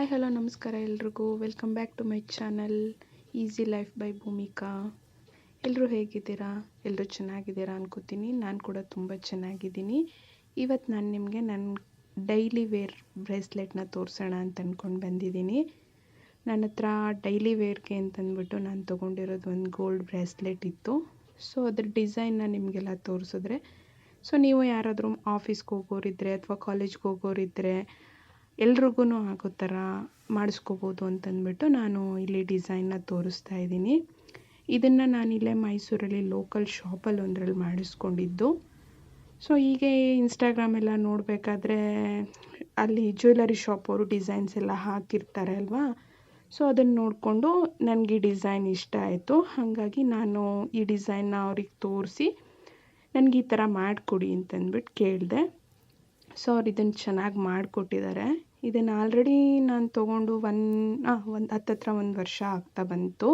Hi hello ನಮಸ್ಕಾರ ಎಲ್ರಿಗೂ. Welcome back to my channel easy life by Bhoomika ಎಲ್ಲರೂ ಹೇಗಿದ್ದೀರಾ? ಎಲ್ಲರೂ ಚೆನ್ನಾಗಿದ್ದೀರಾ ಅನ್ಕೋತೀನಿ. ನಾನು ಕೂಡ ತುಂಬ ಚೆನ್ನಾಗಿದ್ದೀನಿ. ಇವತ್ತು ನಾನು ನಿಮಗೆ ನನ್ನ ಡೈಲಿ ವೇರ್ ಬ್ರೇಸ್ಲೆಟ್ನ ತೋರಿಸೋಣ ಅಂತ ಅಂದ್ಕೊಂಡು ಬಂದಿದ್ದೀನಿ. ನನ್ನ ಹತ್ರ ಡೈಲಿ ವೇರ್ಗೆ ಅಂತಂದ್ಬಿಟ್ಟು ನಾನು ತೊಗೊಂಡಿರೋದು ಒಂದು ಗೋಲ್ಡ್ ಬ್ರೇಸ್ಲೆಟ್ ಇತ್ತು. ಸೊ ಅದ್ರ ಡಿಸೈನ್ನ ನಿಮಗೆಲ್ಲ ತೋರಿಸಿದ್ರೆ. ಸೊ ನೀವು ಯಾರಾದರೂ ಆಫೀಸ್ಗೆ ಹೋಗೋರಿದ್ರೆ ಅಥವಾ ಕಾಲೇಜ್ಗೆ ಹೋಗೋರಿದ್ರೆ ಎಲ್ರಿಗೂ ಆಗೋ ಥರ ಮಾಡಿಸ್ಕೋಬೋದು ಅಂತಂದ್ಬಿಟ್ಟು ನಾನು ಇಲ್ಲಿ ಡಿಸೈನ್ನ ತೋರಿಸ್ತಾ ಇದ್ದೀನಿ. ಇದನ್ನು ನಾನಿಲ್ಲೇ ಮೈಸೂರಲ್ಲಿ ಲೋಕಲ್ ಶಾಪಲ್ಲಿ ಒಂದರಲ್ಲಿ ಮಾಡಿಸ್ಕೊಂಡಿದ್ದು. ಸೊ ಹೀಗೆ ಇನ್ಸ್ಟಾಗ್ರಾಮೆಲ್ಲ ನೋಡಬೇಕಾದ್ರೆ ಅಲ್ಲಿ ಜ್ಯುವೆಲರಿ ಶಾಪ್ ಅವರು ಡಿಸೈನ್ಸ್ ಎಲ್ಲ ಹಾಕಿರ್ತಾರೆ ಅಲ್ವಾ? ಸೊ ಅದನ್ನು ನೋಡಿಕೊಂಡು ನನಗೆ ಈ ಡಿಸೈನ್ ಇಷ್ಟ ಆಯಿತು. ಹಾಗಾಗಿ ನಾನು ಈ ಡಿಸೈನ್ನ ಅವ್ರಿಗೆ ತೋರಿಸಿ ನನಗೆ ಈ ಥರ ಮಾಡಿಕೊಡಿ ಅಂತಂದ್ಬಿಟ್ಟು ಕೇಳಿದೆ. ಸೊ ಅವ್ರು ಇದನ್ನು ಚೆನ್ನಾಗಿ ಮಾಡಿಕೊಟ್ಟಿದ್ದಾರೆ. ಇದನ್ನು ಆಲ್ರೆಡಿ ನಾನು ತೊಗೊಂಡು ಒನ್ ಒಂದು ಹತ್ತತ್ರ ಒಂದು ವರ್ಷ ಆಗ್ತಾ ಬಂತು.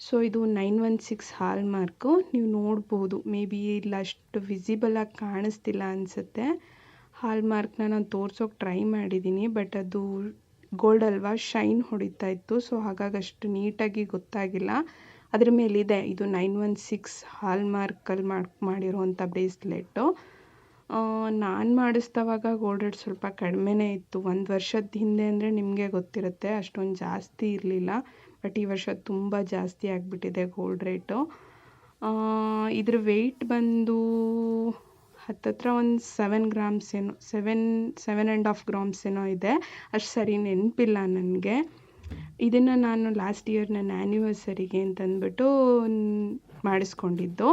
ಸೊ ಇದು nine one six hallmark ನೀವು ನೋಡ್ಬೋದು. ಮೇ ಬಿ ಇಲ್ಲ ಅಷ್ಟು ವಿಸಿಬಲಾಗಿ ಕಾಣಿಸ್ತಿಲ್ಲ ಅನಿಸುತ್ತೆ. ಹಾಲ್ ಮಾರ್ಕ್ನ ನಾನು ತೋರ್ಸೋಕೆ ಟ್ರೈ ಮಾಡಿದ್ದೀನಿ ಬಟ್ ಅದು ಗೋಲ್ಡ್ ಅಲ್ವಾ ಶೈನ್ ಹೊಡಿತಾ ಇತ್ತು. ಸೊ ಹಾಗಾಗಿ ಅಷ್ಟು ನೀಟಾಗಿ ಗೊತ್ತಾಗಿಲ್ಲ. ಅದ್ರ ಮೇಲಿದೆ. ಇದು ನೈನ್ ಒನ್ ಸಿಕ್ಸ್ ಹಾಲ್ ಮಾರ್ಕಲ್ಲಿ ಮಾಡಿ ಮಾಡಿರೋವಂಥ ಬ್ರೇಸ್ಲೆಟ್ಟು ನಾನು ಮಾಡಿಸ್ದವಾಗ ಗೋಲ್ಡ್ ರೇಟ್ ಸ್ವಲ್ಪ ಕಡಿಮೆನೇ ಇತ್ತು. ಒಂದು ವರ್ಷದ ಹಿಂದೆ ಅಂದರೆ ನಿಮಗೆ ಗೊತ್ತಿರುತ್ತೆ, ಅಷ್ಟೊಂದು ಜಾಸ್ತಿ ಇರಲಿಲ್ಲ. ಬಟ್ ಈ ವರ್ಷ ತುಂಬ ಜಾಸ್ತಿ ಆಗಿಬಿಟ್ಟಿದೆ ಗೋಲ್ಡ್ ರೇಟು ಇದ್ರ ವೆಯ್ಟ್ ಬಂದು ಹತ್ತತ್ರ ಒಂದು ಸೆವೆನ್ ಗ್ರಾಮ್ಸ್ ಏನೋ seven seven and half grams ಏನೋ ಇದೆ. ಅಷ್ಟು ಸರಿ ನೆನಪಿಲ್ಲ ನನಗೆ. ಇದನ್ನು ನಾನು ಲಾಸ್ಟ್ ಇಯರ್ ನನ್ನ ಆ್ಯನಿವರ್ಸರಿಗೆ ಅಂತಂದ್ಬಿಟ್ಟು ಮಾಡಿಸ್ಕೊಂಡಿದ್ದು.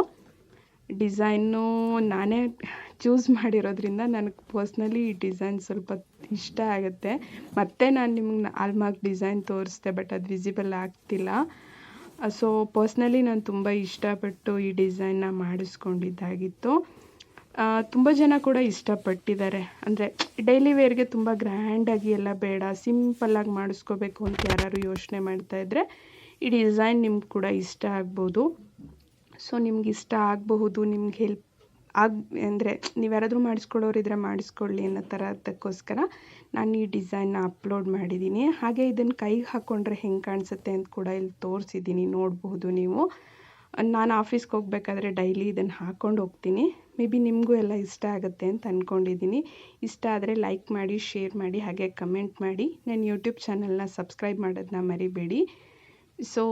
ಡಿಸೈನು ನಾನೇ ಚೂಸ್ ಮಾಡಿರೋದ್ರಿಂದ ನನಗೆ ಪರ್ಸ್ನಲಿ ಈ ಡಿಸೈನ್ ಸ್ವಲ್ಪ ಇಷ್ಟ ಆಗುತ್ತೆ. ಮತ್ತು ನಾನು ನಿಮ್ಗೆ ಆಲ್ಮಾರ್ಕ್ ಡಿಸೈನ್ ತೋರಿಸ್ದೆ ಬಟ್ ಅದು ವಿಸಿಬಲ್ ಆಗ್ತಿಲ್ಲ. ಸೊ ಪರ್ಸ್ನಲಿ ನಾನು ತುಂಬ ಇಷ್ಟಪಟ್ಟು ಈ ಡಿಸೈನ್ನ ಮಾಡಿಸ್ಕೊಂಡಿದ್ದಾಗಿತ್ತು. ತುಂಬ ಜನ ಕೂಡ ಇಷ್ಟಪಟ್ಟಿದ್ದಾರೆ. ಅಂದರೆ ಡೈಲಿ ವೇರ್ಗೆ ತುಂಬ ಗ್ರ್ಯಾಂಡಾಗಿ ಎಲ್ಲ ಬೇಡ ಸಿಂಪಲ್ಲಾಗಿ ಮಾಡಿಸ್ಕೋಬೇಕು ಅಂತ ಯಾರು ಯೋಚನೆ ಮಾಡ್ತಾಯಿದ್ರೆ ಈ ಡಿಸೈನ್ ನಿಮ್ಗೆ ಕೂಡ ಇಷ್ಟ ಆಗ್ಬೋದು. ಸೊ ನಿಮ್ಗೆ ಇಷ್ಟ ಆಗಬಹುದು, ನಿಮ್ಗೆ ಹೆಲ್ಪ್ ಆಗ, ಅಂದರೆ ನೀವು ಯಾರಾದರೂ ಮಾಡಿಸ್ಕೊಳ್ಳೋರಿದ್ರೆ ಮಾಡಿಸ್ಕೊಳ್ಳಿ ಅನ್ನೋ ಥರ ಅದಕ್ಕೋಸ್ಕರ ನಾನು ಈ ಡಿಸೈನ್ನ ಅಪ್ಲೋಡ್ ಮಾಡಿದ್ದೀನಿ ಹಾಗೆ ಇದನ್ನು ಕೈಗೆ ಹಾಕ್ಕೊಂಡ್ರೆ ಹೆಂಗೆ ಕಾಣಿಸುತ್ತೆ ಅಂತ ಕೂಡ ಇಲ್ಲಿ ತೋರಿಸಿದ್ದೀನಿ ನೋಡಬಹುದು ನೀವು. ನಾನು ಆಫೀಸ್ಗೆ ಹೋಗ್ಬೇಕಾದ್ರೆ ಡೈಲಿ ಇದನ್ನು ಹಾಕ್ಕೊಂಡು ಹೋಗ್ತೀನಿ. ಮೇ ಬಿ ನಿಮಗೂ ಎಲ್ಲ ಇಷ್ಟ ಆಗುತ್ತೆ ಅಂತ ಅಂದ್ಕೊಂಡಿದ್ದೀನಿ ಇಷ್ಟ ಆದರೆ ಲೈಕ್ ಮಾಡಿ ಶೇರ್ ಮಾಡಿ, ಹಾಗೆ ಕಮೆಂಟ್ ಮಾಡಿ. ನನ್ನ ಯೂಟ್ಯೂಬ್ ಚಾನಲ್ನ ಸಬ್ಸ್ಕ್ರೈಬ್ ಮಾಡೋದನ್ನ ಮರಿಬೇಡಿ. ಸೊ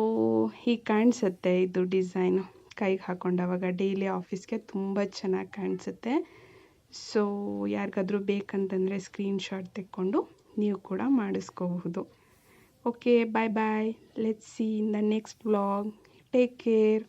ಹೀಗೆ ಕಾಣಿಸುತ್ತೆ ಇದು ಡಿಸೈನು ಕೈಗೆ ಹಾಕೊಂಡವಾಗ ಡೈಲಿ ಆಫೀಸ್ಗೆ ತುಂಬ ಚೆನ್ನಾಗಿ ಕಾಣಿಸುತ್ತೆ. ಸೊ ಯಾರಿಗಾದರೂ ಬೇಕಂತಂದರೆ ಸ್ಕ್ರೀನ್ಶಾಟ್ ತೆಕ್ಕೊಂಡು ನೀವು ಕೂಡ ಮಾಡಿಸ್ಕೋಬಹುದು. Okay bye bye let's see in the next blog take care